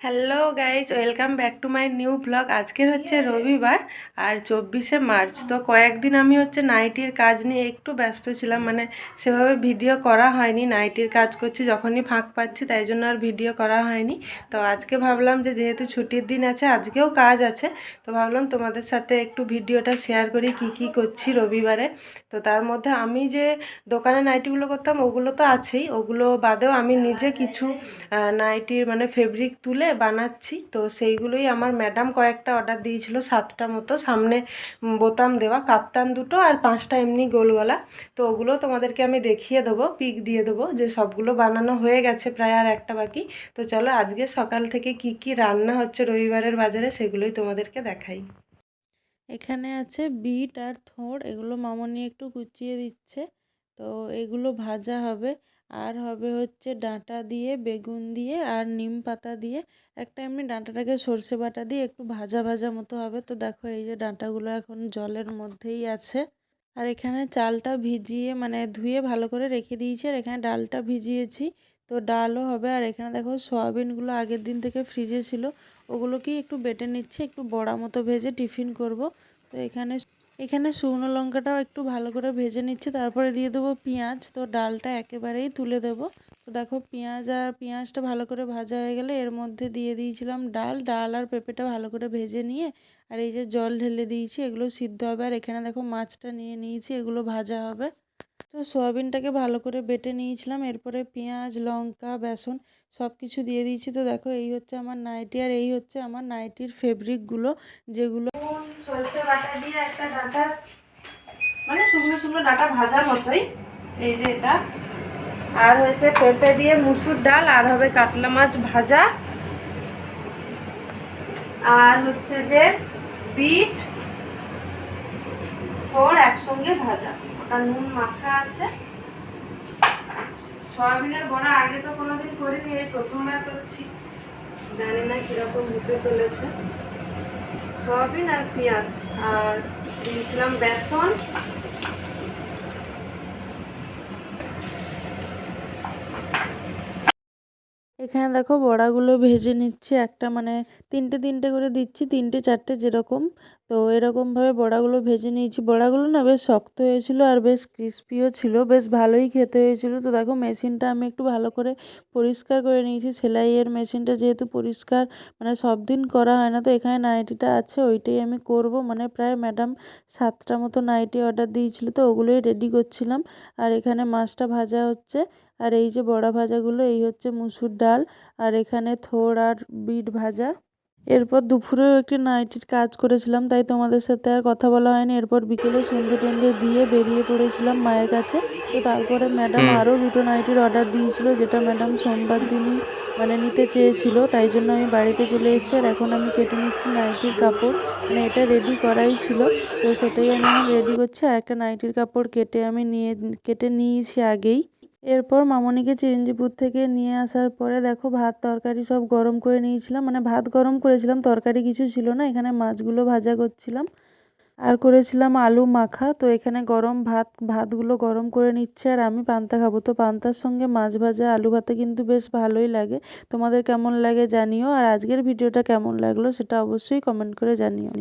Hello guys welcome back to my new blog আজকের হচ্ছে রবিবার আর চব্বিশে মার্চ। তো কয়েকদিন আমি হচ্ছে নাইটির কাজ নিয়ে একটু ব্যস্ত ছিলাম মানে সেভাবে ভিডিও করা হয়নি। নাইটির কাজ করছি যখনই ফাঁক পাচ্ছি তাই জন্য আর ভিডিও করা হয়নি। তো আজকে ভাবলাম যে যেহেতু ছুটির দিন আছে আজকেও কাজ আছে তো ভাবলাম তোমাদের সাথে একটু ভিডিওটা শেয়ার করি কি কি করছি রবিবারে। তো তার মধ্যে আমি যে দোকানে নাইটিগুলো করতাম ওগুলো তো আছেই। ওগুলো বাদেও আমি নিজে কিছু নাইটির মানে ফেব্রিক তুলে বানাচ্ছি। তো সেইগুলোই আমার ম্যাডাম কয়েকটা অর্ডার দিয়েছিল সাতটা মতো। সামনে বোতাম দেওয়া, কাপ্তান দুটো আর পাঁচটা এমনি গোল গলা তো ওগুলো তোমাদেরকে আমি দেখিয়ে দেবো পিক দিয়ে দেবো যে সবগুলো বানানো হয়ে গেছে প্রায় আর একটা বাকি। তো চলো আজকে সকাল থেকে কি কি রান্না হচ্ছে রবিবারের বাজারে সেগুলোই তোমাদেরকে দেখাই। এখানে আছে বিট আর থোড়, এগুলো মামনি একটু কুচিয়ে দিচ্ছে। তো এগুলো ভাজা হবে। আর হবে হচ্ছে ডাঁটা দিয়ে, বেগুন দিয়ে আর নিম পাতা দিয়ে। একটা এমনি ডাঁটাটাকে সর্ষে বাটা দিয়ে একটু ভাজা ভাজা মতো হবে। তো দেখো এই যে ডাঁটাগুলো এখন জলের মধ্যেই আছে। আর এখানে চালটা ভিজিয়ে মানে ধুয়ে ভালো করে রেখে দিয়েছি। আর এখানে ডালটা ভিজিয়েছি। তো ডালও হবে। আর এখানে দেখো সয়াবিনগুলো আগের দিন থেকে ফ্রিজে ছিল। ওগুলোকেই একটু বেটে নিচ্ছে। একটু বড়া মতো ভেজে টিফিন করব। তো এখানে এখানে শুকনো লঙ্কাটাও একটু ভালো করে ভেজে নিচ্ছি। তারপরে দিয়ে দেবো পেঁয়াজ। তো ডালটা একেবারেই তুলে দেবো। তো দেখো পেঁয়াজ আর পেঁয়াজটা ভালো করে ভাজা হয়ে গেলে এর মধ্যে দিয়ে দিয়েছিলাম ডাল। ডাল আর পেঁপেটা ভালো করে ভেজে নিয়ে আর এই যে জল ঢেলে দিয়েছি, এগুলো সিদ্ধ হবে। আর এখানে দেখো মাছটা নিয়ে নিয়েছি, এগুলো ভাজা হবে। তো সোয়াবিনটাকে ভালো করে বেটে নিয়েছিলাম। এরপরে পেঁয়াজ, লঙ্কা, বেসন সব কিছু দিয়ে দিয়েছি। তো দেখো, এই হচ্ছে আমার নাইটি আর এই হচ্ছে আমার নাইটির ফেব্রিকগুলো, যেগুলো সরষে বাটা দিয়ে একটা ডাঁটা মানে শুকনো শুকনো ডাঁটা ভাজার মতোই, এই যে এটা। আর হচ্ছে পেঁপে দিয়ে মুসুর ডাল, আর হবে কাতলা মাছ ভাজা। আর হচ্ছে যে বিট, থোড় একসঙ্গে ভাজা। ওটা নুন মাখা আছে। সয়াবিনের বড়া আগে তো কোনোদিন করিনি, এই প্রথমবার করছি। জানি না কীরকম হতে চলেছে। সয়াবিন আর পেঁয়াজ, আর দিয়েছিলাম বেসন। এখানে দেখো বড়াগুলো ভেজে নিচ্ছি, একটা মানে তিনটে তিনটে করে দিচ্ছি, তিনটে চারটে যেরকম। তো এরকমভাবে বড়াগুলো ভেজে নিয়েছি। বড়াগুলো না বেশ শক্ত হয়েছিল আর বেশ ক্রিস্পিও ছিল, বেশ ভালোই খেতে হয়েছিল। তো দেখো মেশিনটা আমি একটু ভালো করে পরিষ্কার করে নিয়েছি। সেলাইয়ের মেশিনটা যেহেতু পরিষ্কার মানে সব দিন করা হয় না, তো এখানে নাইটিটা আছে, ওইটাই আমি করব। মানে প্রায় ম্যাডাম সাতটা মতো নাইটি অর্ডার দিয়েছিল, তো ওগুলোই রেডি করছিলাম। আর এখানে মাছটা ভাজা হচ্ছে। আর এই যে বড়া ভাজাগুলো এই হচ্ছে মুসুর ডাল আর এখানে থোড় আর বিট ভাজা। এরপর দুপুরেও একটি নাইটির কাজ করেছিলাম তাই তোমাদের সাথে আর কথা বলা হয়নি। এরপর বিকেলে সন্ধে টন্ধে দিয়ে বেরিয়ে পড়েছিলাম মায়ের কাছে। তো তারপরে ম্যাডাম আরও দুটো নাইটির অর্ডার দিয়েছিল যেটা ম্যাডাম সোমবার দিনই মানে নিতে চেয়েছিল। তাই জন্য আমি বাড়িতে চলে এসেছি আর এখন আমি কেটে নিচ্ছি নাইটির কাপড়। মানে এটা রেডি করাই ছিল তো সেটাই আমি রেডি করছি। আর একটা নাইটির কাপড় কেটে আমি নিয়ে কেটে নিয়েছি আগেই। এরপর মামনিকে চিরঞ্জিপুর থেকে নিয়ে আসার পরে দেখো ভাত, তরকারি সব গরম করে নিয়েছিলাম। মানে ভাত গরম করেছিলাম, তরকারি কিছু ছিল না, এখানে মাছগুলো ভাজা করছিলাম। আর করেছিলাম আলু মাখা, তো এখানে গরম ভাত, ভাতগুলো গরম করে নিচ্ছে আর আমি পান্তা খাব। তো পান্তার সঙ্গে মাছ ভাজা, আলু ভাতে কিন্তু বেশ ভালোই লাগে। তোমাদের কেমন লাগে জানিও, আর আজকের ভিডিওটা কেমন লাগল সেটা অবশ্যই কমেন্ট করে জানিও।